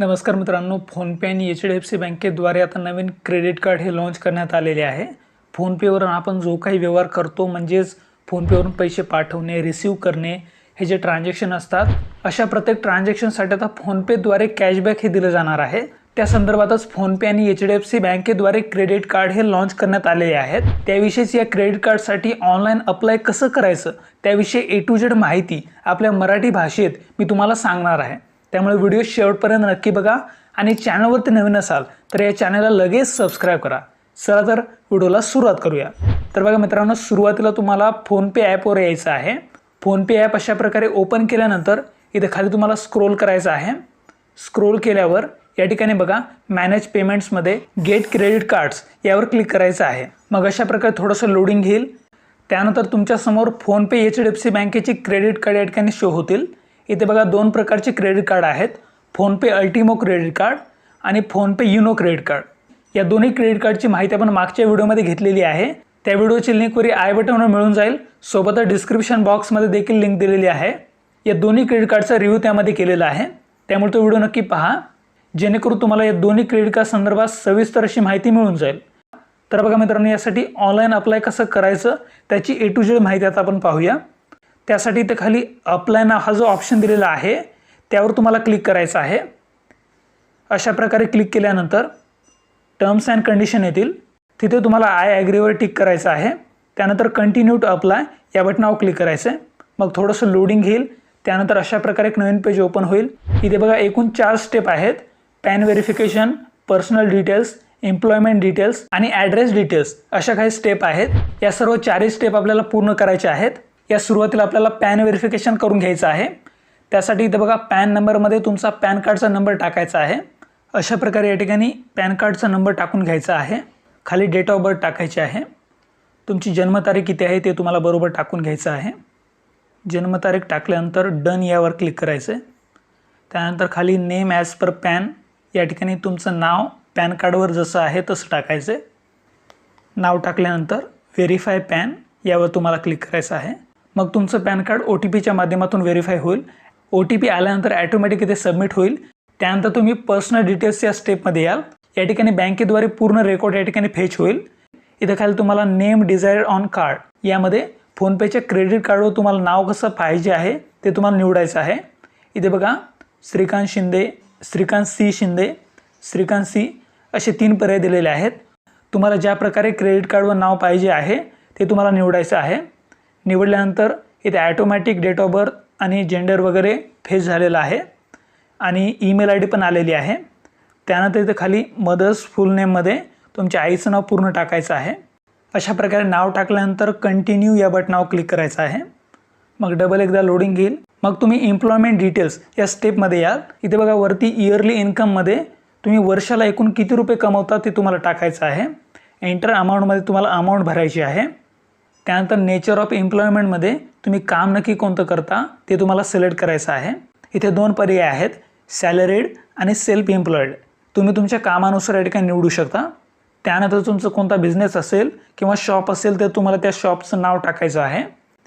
नमस्कार मित्रांनो फोनपे आणि एच डी एफ सी बँकेद्वारे आता नवीन क्रेडिट कार्ड हे लॉन्च करण्यात आलेले आहे. फोनपेवरून आपण जो काही व्यवहार करतो म्हणजेच फोनपेवरून पैसे पाठवणे रिसीव करणे हे जे ट्रान्झॅक्शन असतात अशा प्रत्येक ट्रान्झॅक्शनसाठी आता फोनपेद्वारे कॅशबॅक हे दिलं जाणार आहे. त्या संदर्भातच फोनपे आणि एच डी एफ सी बँकेद्वारे क्रेडिट कार्ड हे लॉन्च करण्यात आलेले आहेत. त्याविषयीच या क्रेडिट कार्डसाठी ऑनलाईन अप्लाय कसं करायचं त्याविषयी ए टू जेड माहिती आपल्या मराठी भाषेत मी तुम्हाला सांगणार आहे. त्यामुळे व्हिडिओ शेवटपर्यंत नक्की बघा आणि चॅनलवरती नवीन असाल तर या चॅनलला लगेच सबस्क्राईब करा. चला तर व्हिडिओला सुरुवात करूया. तर बघा मित्रांनो सुरुवातीला तुम्हाला फोनपे ॲपवर यायचं आहे. फोनपे ॲप अशा प्रकारे ओपन केल्यानंतर इथे खाली तुम्हाला स्क्रोल करायचं आहे. स्क्रोल केल्यावर या ठिकाणी बघा मॅनेज पेमेंट्समध्ये गेट क्रेडिट कार्ड्स यावर क्लिक करायचं आहे. मग अशा प्रकारे थोडंसं लोडिंग घेईल. त्यानंतर तुमच्यासमोर PhonePe H D F C बँकेची क्रेडिट कार्ड या ठिकाणी शो होतील. इथे बघा दोन प्रकारचे क्रेडिट कार्ड आहेत. फोनपे अल्टिमो क्रेडिट कार्ड आणि फोनपे युनो क्रेडिट कार्ड. या दोन्ही क्रेडिट कार्डची माहिती आपण मागच्या व्हिडिओमध्ये घेतलेली आहे. त्या व्हिडिओची लिंकवरी आय बटनवर मिळून जाईल. सोबतच डिस्क्रिप्शन बॉक्समध्ये देखील लिंक दिलेली आहे. या दोन्ही क्रेडिट कार्डचा रिव्ह्यू त्यामध्ये केलेला आहे. त्यामुळे तो व्हिडिओ नक्की पहा. जेणेकरून तुम्हाला या दोन्ही क्रेडिट कार्ड संदर्भात सविस्तर अशी माहिती मिळून जाईल. तर बघा मित्रांनो यासाठी ऑनलाईन अप्लाय कसं करायचं त्याची ए टू जेड माहिती आता आपण पाहूया. त्यासाठी इथे खाली अप्लाय ना हा जो ऑप्शन दिलेला आहे त्यावर तुम्हाला क्लिक करायचं आहे. अशा प्रकारे क्लिक केल्यानंतर टर्म्स अँड कंडिशन येतील. तिथे तुम्हाला आय ॲग्रीवर टिक करायचं आहे. त्यानंतर कंटिन्यू टू अप्लाय या बटनावर क्लिक करायचं आहे मग थोडंसं लोडिंग घेईल. त्यानंतर अशा प्रकारे एक नवीन पेज ओपन होईल. इथे बघा एकूण चार स्टेप आहेत. PAN verification personal details employment details आणि ॲड्रेस डिटेल्स अशा काही स्टेप आहेत. या सर्व चारही स्टेप आपल्याला पूर्ण करायच्या आहेत. या सुरुवातीला आपल्याला पॅन व्हेरिफिकेशन करून घ्यायचं आहे. त्यासाठी इथं बघा पॅन नंबरमध्ये तुमचा पॅन कार्डचा नंबर टाकायचा आहे. अशा प्रकारे या ठिकाणी पॅन कार्डचा नंबर टाकून घ्यायचा आहे. खाली डेट ऑफ बर्थ टाकायची आहे. तुमची जन्मतारीख किती आहे ते तुम्हाला बरोबर टाकून घ्यायचं आहे. जन्मतारीख टाकल्यानंतर डन यावर क्लिक करायचं आहे त्यानंतर खाली नेम ॲज पर पॅन या ठिकाणी तुमचं नाव पॅन कार्डवर जसं आहे तसं टाकायचं आहे नाव टाकल्यानंतर व्हेरीफाय पॅन यावर तुम्हाला क्लिक करायचं आहे. मग तुमचं पॅन कार्ड ओ टी पीच्या माध्यमातून व्हेरीफाय होईल. ओ टी पी आल्यानंतर ॲटोमॅटिक इथे सबमिट होईल. त्यानंतर तुम्ही पर्सनल डिटेल्स या स्टेपमध्ये याल. या ठिकाणी बँकेद्वारे पूर्ण रेकॉर्ड या ठिकाणी फेच होईल. इथं खाली तुम्हाला नेम डिझायर ऑन कार्ड यामध्ये फोनपेच्या क्रेडिट कार्डवर तुम्हाला नाव कसं पाहिजे आहे ते तुम्हाला निवडायचं आहे. इथे बघा श्रीकांत शिंदे श्रीकांत सी शिंदे श्रीकांत सी असे तीन पर्याय दिलेले आहेत. तुम्हाला ज्या प्रकारे क्रेडिट कार्डवर नाव पाहिजे आहे ते तुम्हाला निवडायचं आहे. निवडल्यानंतर इथे ॲटोमॅटिक डेट ऑफ बर्थ आणि जेंडर वगैरे फेस झालेलं आहे. आणि ईमेल आय डी पण आलेली आहे. त्यानंतर इथे खाली मदर्स फुल नेममध्ये तुमच्या आईचं नाव पूर्ण टाकायचं आहे. अशा प्रकारे नाव टाकल्यानंतर कंटिन्यू या बटनावर क्लिक करायचं आहे. मग डबल एकदा लोडिंग घेईल. मग तुम्ही एम्प्लॉयमेंट डिटेल्स या स्टेपमध्ये याल इथे बघा वरती इयरली इन्कममध्ये तुम्ही वर्षाला एकूण किती रुपये कमवता ते तुम्हाला टाकायचं आहे. एंटर अमाऊंटमध्ये तुम्हाला अमाऊंट भरायची आहे. त्यानंतर नेचर ऑफ एम्प्लॉयमेंटमध्ये तुम्ही काम नक्की कोणतं करता ते तुम्हाला सिलेक्ट करायचं आहे. इथे दोन पर्याय आहेत सॅलरीड आणि सेल्फ एम्प्लॉईड तुम्ही तुमच्या कामानुसार या ठिकाणी निवडू शकता. त्यानंतर तुमचं कोणता बिझनेस असेल किंवा शॉप असेल तर तुम्हाला त्या शॉपचं नाव टाकायचं आहे.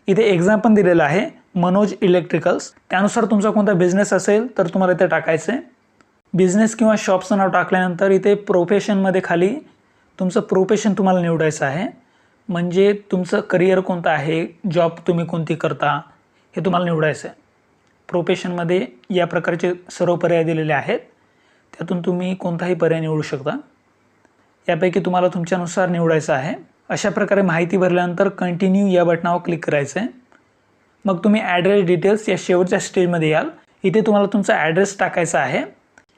इथे एक्झाम पण दिलेलं आहे मनोज इलेक्ट्रिकल्स त्यानुसार तुमचा कोणता बिझनेस असेल तर तुम्हाला इथे टाकायचं आहे. बिझनेस किंवा शॉपचं नाव टाकल्यानंतर इथे प्रोफेशनमध्ये खाली तुमचं प्रोफेशन तुम्हाला निवडायचं आहे. म्हणजे तुमचं करिअर कोणतं आहे? जॉब तुम्ही कोणती करता? हे तुम्हाला निवडायचं आहे प्रोफेशनमध्ये या प्रकारचे सर्व पर्याय दिलेले आहेत. त्यातून तुम्ही कोणताही पर्याय निवडू शकता. यापैकी तुम्हाला तुमच्यानुसार निवडायचं आहे. अशा प्रकारे माहिती भरल्यानंतर कंटिन्यू या बटनावर क्लिक करायचं आहे मग तुम्ही ॲड्रेस डिटेल्स या शेवटच्या स्टेजमध्ये याल. इथे तुम्हाला तुमचा ॲड्रेस टाकायचा आहे.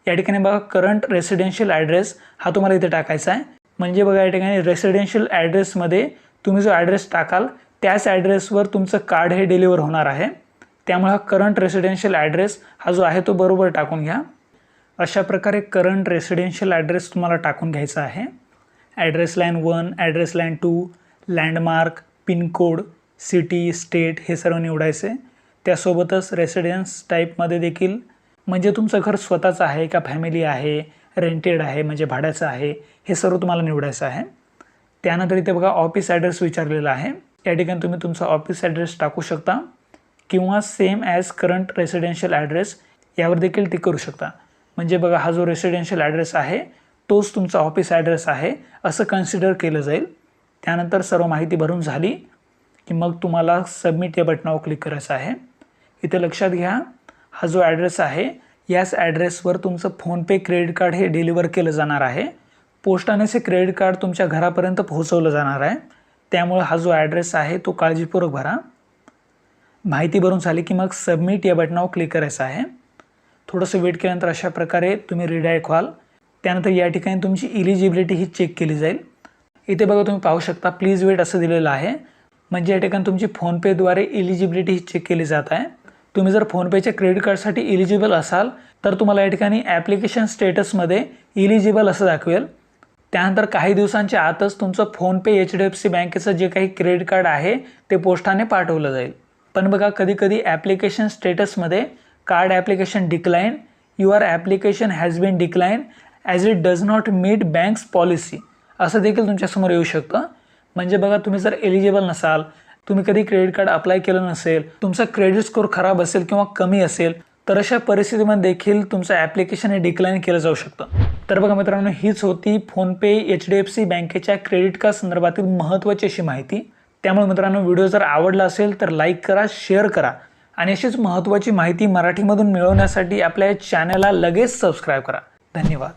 या ठिकाणी बघा करंट रेसिडेन्शियल ॲड्रेस हा तुम्हाला इथे टाकायचा आहे. म्हणजे बघा या ठिकाणी रेसिडेन्शियल ॲड्रेसमध्ये तुम्ही जो ॲड्रेस टाकाल त्याच ॲड्रेसवर तुमचं कार्ड हे डिलिव्हर होणार आहे. त्यामुळे हा करंट रेसिडेन्शियल ॲड्रेस हा जो आहे तो बरोबर टाकून घ्या. अशा प्रकारे करंट रेसिडेन्शियल ॲड्रेस तुम्हाला टाकून घ्यायचा आहे. Address line one address line two landmark pincode city state हे सर्व निवडायचे. त्यासोबतच रेसिडेन्स टाईपमध्ये देखील म्हणजे तुमचं घर स्वतःचं आहे का फॅमिली आहे? रेंटेड आहे म्हणजे भाड्याचं आहे हे सर्व तुम्हाला निवडायचं आहे. त्यानंतर इथे बघा ऑफिस ॲड्रेस विचारलेला आहे. या ठिकाणी तुम्ही तुमचा ऑफिस ॲड्रेस टाकू शकता किंवा same as current residential address यावर देखील ती करू शकता. म्हणजे बघा हा जो रेसिडेन्शियल ॲड्रेस आहे तोच तुमचा ऑफिस ॲड्रेस आहे असं कन्सिडर केलं जाईल. त्यानंतर सर्व माहिती भरून झाली की मग तुम्हाला सबमिट या बटनावर क्लिक करायचं आहे. इथे लक्षात घ्या हा जो ॲड्रेस आहे याच ॲड्रेसवर तुमचं फोनपे क्रेडिट कार्ड हे डिलिव्हर केलं जाणार आहे. पोस्टाने हे क्रेडिट कार्ड तुमच्या घरापर्यंत पोहोचवलं जाणार आहे. त्यामुळे हा जो ॲड्रेस आहे तो काळजीपूर्वक भरा. माहिती भरून झाली की मग सबमिट या बटनावर क्लिक करायचं आहे. थोडंसं वेट केल्यानंतर अशा प्रकारे तुम्ही रिडायरेक्ट व्हाल. त्यानंतर या ठिकाणी तुमची इलिजिबिलिटी ही चेक केली जाईल. इथे बघा तुम्ही पाहू शकता प्लीज वेट असं दिलेलं आहे. म्हणजे या ठिकाणी तुमची फोनपेद्वारे इलिजिबिलिटी ही चेक केली जात आहे. तुम्ही जर फोनपेच्या क्रेडिट कार्डसाठी इलिजिबल असाल तर तुम्हाला या ठिकाणी ॲप्लिकेशन स्टेटसमध्ये इलिजिबल असं दाखवेल. त्यानंतर काही दिवसांच्या आतच तुमचं PhonePe H D F C बँकेचं जे काही क्रेडिट कार्ड आहे ते पोस्टाने पाठवलं जाईल. पण बघा कधीकधी application स्टेटसमध्ये card application decline your application has been decline as it does not meet bank's policy असं देखील तुमच्यासमोर येऊ शकतं. म्हणजे बघा तुम्ही जर एलिजिबल नसाल तुम्ही कधी क्रेडिट कार्ड अप्लाय केलं नसेल तुमचा क्रेडिट स्कोअर खराब असेल किंवा कमी असेल तर अशा परिस्थितीमध्ये देखील तुमचं ॲप्लिकेशन हे डिक्लाईन केलं जाऊ शकतं. तर बघा मित्रांनो हीच होती PhonePe H D F C बँकेच्या क्रेडिट कार्ड संदर्भातील महत्त्वाची अशी माहिती. त्यामुळे मित्रांनो व्हिडिओ जर आवडला असेल तर लाईक करा शेअर करा. आणि अशीच महत्त्वाची माहिती मराठीमधून मिळवण्यासाठी आपल्या चॅनलला लगेच सबस्क्राईब करा. धन्यवाद.